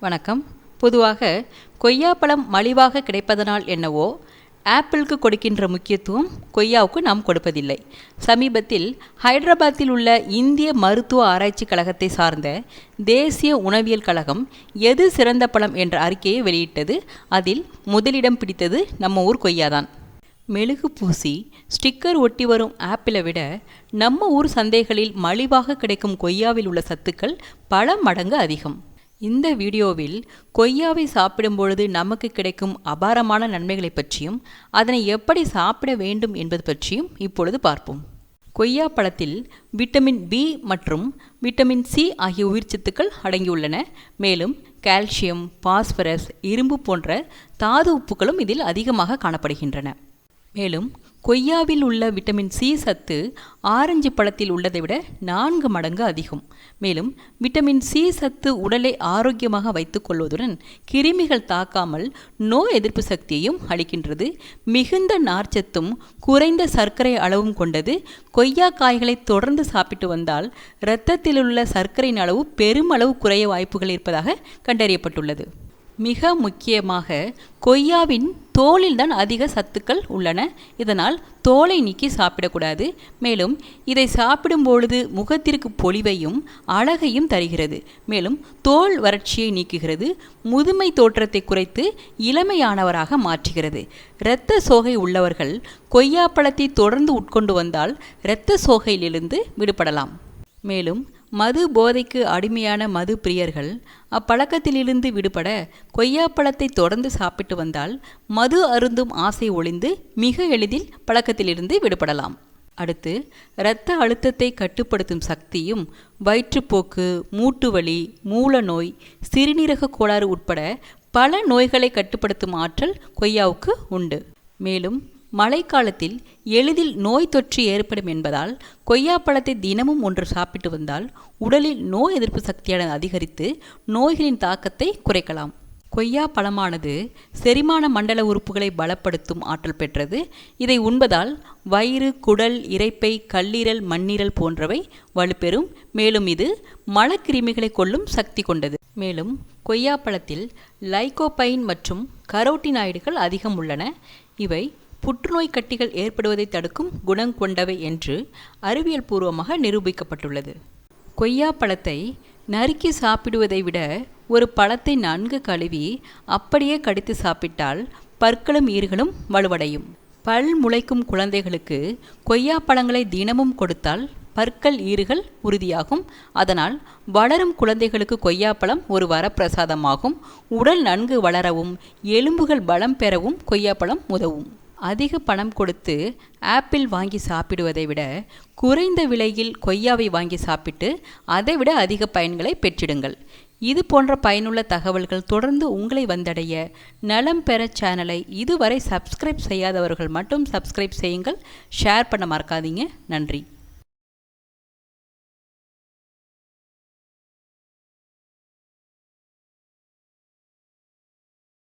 வணக்கம். பொதுவாக கொய்யாப்பழம் மலிவாக கிடைப்பதனால் என்னவோ ஆப்பிளுக்கு கொடுக்கின்ற முக்கியத்துவம் கொய்யாவுக்கு நாம் கொடுப்பதில்லை. சமீபத்தில் ஹைதராபாத்தில் உள்ள இந்திய மருத்துவ ஆராய்ச்சி கழகத்தை சார்ந்த தேசிய உணவியல் கழகம் எது சிறந்த பழம் என்ற அறிக்கையை வெளியிட்டது. அதில் முதலிடம் பிடித்தது நம்ம ஊர் கொய்யாதான். மெழுகு பூசி ஸ்டிக்கர் ஒட்டி வரும் ஆப்பிளை விட நம்ம ஊர் சந்தைகளில் மலிவாக கிடைக்கும் கொய்யாவில் உள்ள சத்துக்கள் பல மடங்கு அதிகம். இந்த வீடியோவில் கொய்யாவை சாப்பிடும்பொழுது நமக்கு கிடைக்கும் அபாரமான நன்மைகளை பற்றியும் அதனை எப்படி சாப்பிட வேண்டும் என்பது பற்றியும் இப்பொழுது பார்ப்போம். கொய்யா பழத்தில் விட்டமின் பி மற்றும் விட்டமின் சி ஆகிய உயிர்ச்சத்துக்கள் அடங்கியுள்ளன. மேலும் கால்சியம் பாஸ்பரஸ் இரும்பு போன்ற தாது உப்புகளும் இதில் அதிகமாக காணப்படுகின்றன. மேலும் கொய்யாவில் உள்ள விட்டமின் சி சத்து ஆரஞ்சு பழத்தில் உள்ளதை விட நான்கு மடங்கு அதிகம். மேலும் விட்டமின் சி சத்து உடலை ஆரோக்கியமாக வைத்துக்கொள்வதுடன் கிருமிகள் தாக்காமல் நோய் எதிர்ப்பு சக்தியையும் அளிக்கின்றது. மிகுந்த நார்ச்சத்தும் குறைந்த சர்க்கரை அளவும் கொண்டது கொய்யா காய்களை தொடர்ந்து சாப்பிட்டு வந்தால் இரத்தத்தில் உள்ள சர்க்கரையின் அளவு பெருமளவு குறைய வாய்ப்புகள் இருப்பதாக கண்டறியப்பட்டுள்ளது. மிக முக்கியமாக கொய்யாவின் தோலில் தான் அதிக சத்துக்கள் உள்ளன. இதனால் தோலை நீக்கி சாப்பிடக்கூடாது. மேலும் இதை சாப்பிடும் பொழுது முகத்திற்கு பொலிவையும் அழகையும் தருகிறது. மேலும் தோல் வறட்சியை நீக்குகிறது. முதுமை தோற்றத்தை குறைத்து இளமையானவராக மாற்றுகிறது. இரத்த சோகை உள்ளவர்கள் கொய்யாப்பழத்தை தொடர்ந்து உட்கொண்டு வந்தால் இரத்த சோகையிலிருந்து விடுபடலாம். மேலும் மது போதைக்கு அடிமையான மது பிரியர்கள் அப்பழக்கத்திலிருந்து விடுபட கொய்யாப்பழத்தை தொடர்ந்து சாப்பிட்டு வந்தால் மது அருந்தும் ஆசை ஒளிந்து மிக எளிதில் பழக்கத்திலிருந்து விடுபடலாம். அடுத்து இரத்த அழுத்தத்தை கட்டுப்படுத்தும் சக்தியும் வயிற்றுப்போக்கு மூட்டு வலி மூல நோய் சிறுநீரக கோளாறு உட்பட பல நோய்களை கட்டுப்படுத்தும் ஆற்றல் கொய்யாவுக்கு உண்டு. மேலும் மழைக்காலத்தில் எளிதில் நோய் தொற்று ஏற்படும் என்பதால் கொய்யாப்பழத்தை தினமும் ஒன்று சாப்பிட்டு வந்தால் உடலில் நோய் எதிர்ப்பு சக்தியானது அதிகரித்து நோய்களின் தாக்கத்தை குறைக்கலாம். கொய்யா பழமானது செரிமான மண்டல உறுப்புகளை பலப்படுத்தும் ஆற்றல் பெற்றது. இதை உண்பதால் வயிறு குடல் இறைப்பை கல்லீரல் மண்ணீரல் போன்றவை வலுப்பெறும். மேலும் இது மலக்கிருமிகளை கொள்ளும் சக்தி கொண்டது. மேலும் கொய்யாப்பழத்தில் லைகோபைன் மற்றும் கரோட்டினாய்டுகள் அதிகம் உள்ளன. இவை புற்றுநோய் கட்டிகள் ஏற்படுவதை தடுக்கும் குணம் கொண்டவை என்று அறிவியல் பூர்வமாக நிரூபிக்கப்பட்டுள்ளது. கொய்யா பழத்தை நறுக்கி சாப்பிடுவதை விட ஒரு பழத்தை நன்கு கழுவி அப்படியே கடித்து சாப்பிட்டால் பற்களும் ஈர்களும் வலுவடையும். பல் முளைக்கும் குழந்தைகளுக்கு கொய்யா பழங்களை தினமும் கொடுத்தால் பற்கள் ஈறுகள் உறுதியாகும். அதனால் வளரும் குழந்தைகளுக்கு கொய்யாப்பழம் ஒரு வரப்பிரசாதமாகும். உடல் நன்கு வளரவும் எலும்புகள் பலம் பெறவும் கொய்யாப்பழம் உதவும். அதிக பணம் கொடுத்து ஆப்பிள் வாங்கி சாப்பிடுவதை விட குறைந்த விலையில் கொய்யாவை வாங்கி சாப்பிட்டு அதை விட அதிக பயன்களை பெற்றிடுங்கள். இது போன்ற பயனுள்ள தகவல்கள் தொடர்ந்து உங்களை வந்தடைய நலம் பெற சேனலை இதுவரை சப்ஸ்கிரைப் செய்யாதவர்கள் மட்டும் சப்ஸ்கிரைப் செய்யுங்கள். ஷேர் பண்ண மறக்காதீங்க. நன்றி.